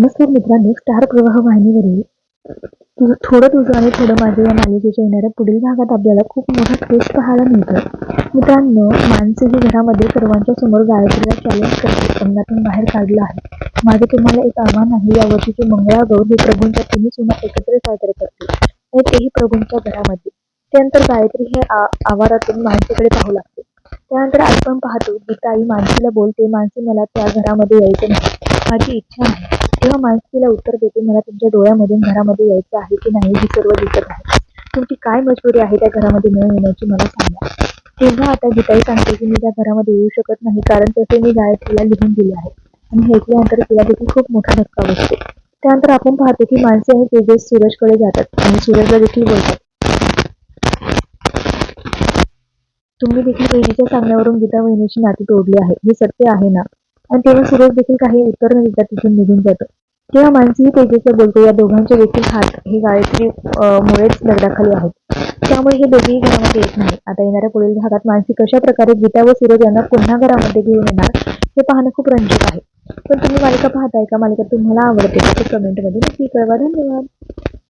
नमस्कार मित्रांनो स्टार प्रवाह वाहिनीवरील थोडं तुझं आणि थोडं माझं या मालिकेच्या येणाऱ्या पुढील भागात आपल्याला खूप मोठा ट्विस्ट पाहायला मिळतो. मित्रांनो माणसे ही घरामध्ये सर्वांच्या समोर गायत्रीला चॅलेंज करते अंगातून बाहेर काढलं आहे. माझं तुम्हाला एक आव्हान आहे या वर्षीचे मंगळागौर हे प्रभूंच्या तिन्ही सुना एकत्र साजरे करते आणि तेही प्रभूंच्या घरामध्ये. त्यानंतर गायत्री हे आ- आवारातून माणसेकडे पाहू लागते. त्यानंतर आपण पाहतो गीता आई मानसीला बोलते माणसी मला त्या घरामध्ये यायचं नाही. माझी इच्छा आहे. तेव्हा मानसी तिला उत्तर देते मला तुमच्या डोळ्यामधून घरामध्ये यायचं आहे की नाही हे सर्व दिसत आहे. तुमची काय मजबुरी आहे त्या घरामध्ये न येण्याची मला सांगा. तेव्हा आता गीताई सांगते की मी त्या घरामध्ये येऊ शकत नाही कारण तसे मी गायत्रीला लिहून दिले आहे. आणि हे ऐकल्यानंतर तिला देखील खूप मोठा धक्का बसतो. त्यानंतर आपण पाहतो की माणसे आणि तेजस सूरजकडे जातात आणि सूरजला देखील बोलतात. तुम्ही देखील बहिणीच्या सांगण्यावरून गीता बहिणीची नाती तोडली आहे. हे सत्य आहे ना? आणि तेव्हा सूरज देखील काही उत्तर न देता तिथून निघून जातो. तेव्हा मानसीही तेजसला या दोघांचे देखील हात हे गायत्री मुळेच दगडाखाली आहेत. त्यामुळे हे दोघेही घरामध्ये येत नाही आता येणाऱ्या पुढील भागात मानसी कशा प्रकारे गीता व सूरज यांना पुन्हा घरामध्ये घेऊन येणार हे पाहणं खूप रंजक आहे. पण तुम्ही मालिका पाहताय का? मालिका तुम्हाला आवडते कमेंटमध्ये नक्की कळवा. धन्यवाद.